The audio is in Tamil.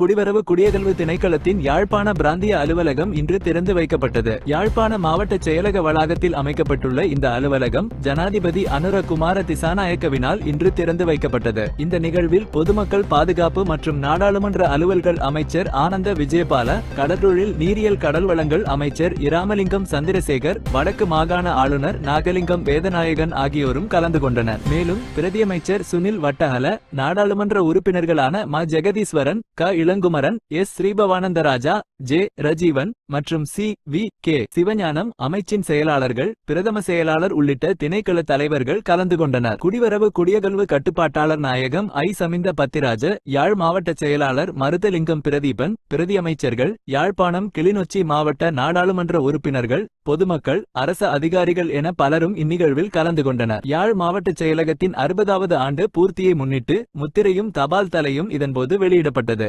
குடிவரவு குடியகல்வு திணைக்களத்தின் யாழ்ப்பாண பிராந்திய அலுவலகம் இன்று திறந்து வைக்கப்பட்டது. யாழ்ப்பாண மாவட்ட செயலக வளாகத்தில் அமைக்கப்பட்டுள்ள இந்த அலுவலகம் ஜனாதிபதி அனுரகுமார திசாநாயக்கவினால் இன்று திறந்து வைக்கப்பட்டது. இந்த நிகழ்வில் பொதுமக்கள் பாதுகாப்பு மற்றும் நாடாளுமன்ற அலுவல்கள் அமைச்சர் ஆனந்த விஜயபால கடற்றொழில் நீரியல் கடல் வளங்கள் அமைச்சர் இராமலிங்கம் சந்திரசேகர் வடக்கு மாகாண ஆளுநர் நாகலிங்கம் வேதநாயகன் ஆகியோரும் கலந்து கொண்டனர். மேலும் பிரதியமைச்சர் சுனில் வட்டஹல நாடாளுமன்ற உறுப்பினர்களான ம. ஜெகதீஸ்வரன் க. Ilankumaran S Sribavanantharaja J. Rajeevan மற்றும் சி. வி. கே. சிவஞானம் அமைச்சின் செயலாளர்கள் பிரதம செயலாளர் உள்ளிட்ட திணைக்கள தலைவர்கள் கலந்து கொண்டனர். குடிவரவு குடியகல்வு கட்டுப்பாட்டாளர் நாயகம் ஐ. சமிந்த பத்திராஜ யாழ் மாவட்ட செயலாளர் மருதலிங்கம் பிரதீபன் பிரதி அமைச்சர்கள் யாழ்ப்பாணம் கிளிநொச்சி மாவட்ட நாடாளுமன்ற உறுப்பினர்கள் பொதுமக்கள் அரச அதிகாரிகள் என பலரும் இந்நிகழ்வில் கலந்து கொண்டனர். யாழ் மாவட்ட செயலகத்தின் அறுபதாவது ஆண்டு பூர்த்தியை முன்னிட்டு முத்திரையும் தபால் தலையும் இதன்போது வெளியிடப்பட்டது.